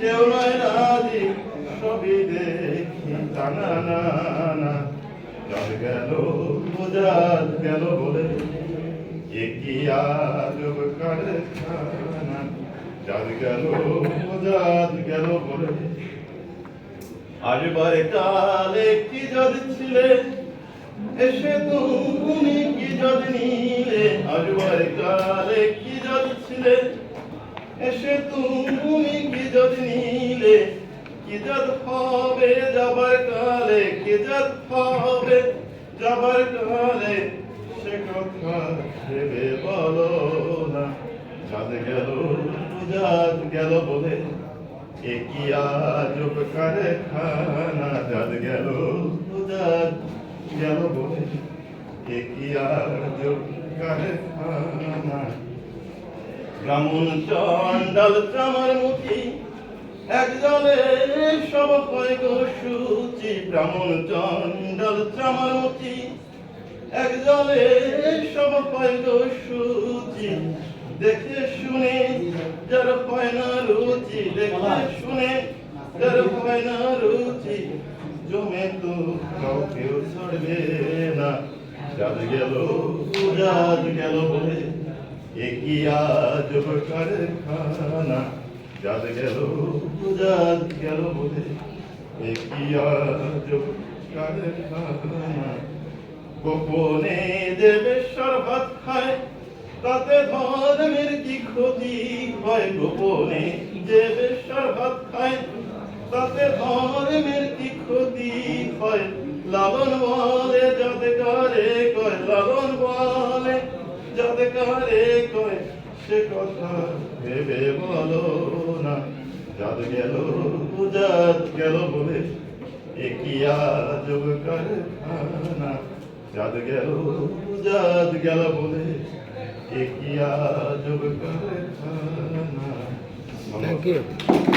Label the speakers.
Speaker 1: কেউ নয় রাজি, সবই দেখি। টানা না না জল গেল বোঝাত গেল বলে। একই আজব কারখানা। জল গেল বোঝাত গেল বলে। আসবার কালে কি যদ ছিলে? এসে তুমি কি যদ নিলে? আসবার কালে কি যদ ছিলে? এসে তুমি কালে কি হবে? যাবার কালে সে কথা ভেবে বলো না। চাঁদ গেল চাঁদ গেল বলে একই আজব কারখানা? চাঁদ গেল চাঁদ গেল বলে একই আজব কারখানা? ব্রাহ্মণ চণ্ডাল চামার মুখী এক জলে সব হয় ব্রাহ্মণ চণ্ডাল চামার মুখী এক জলে সব হয় গো সূচি, দেখে শুনে যার হয় না রুচি, দেখে শুনে যার হয় না রুচি। জমে তো কাউকেও ছড়বে না যাদ গেল যাদ গেল বলে একই আজব কারখানা। যাদ গেল যাদ গেল বলে গোপনে দেবে শরবত খায়, তাতে ধর্মের কি ক্ষতি হয়? গোপনে দেবে শরবত খায়, তাতে ধর্মের কি ক্ষতি হয়? লালন বলে যাতে করে কয়, লালন বলে যাতে করে কয়, সে কথা ভেবে বলো। যাদ গেল যাদ গেল বলে একই আজব কারখানা যাদ গেল যাদ গেল বলে একই আজব কারখানা
Speaker 2: Thank ইউ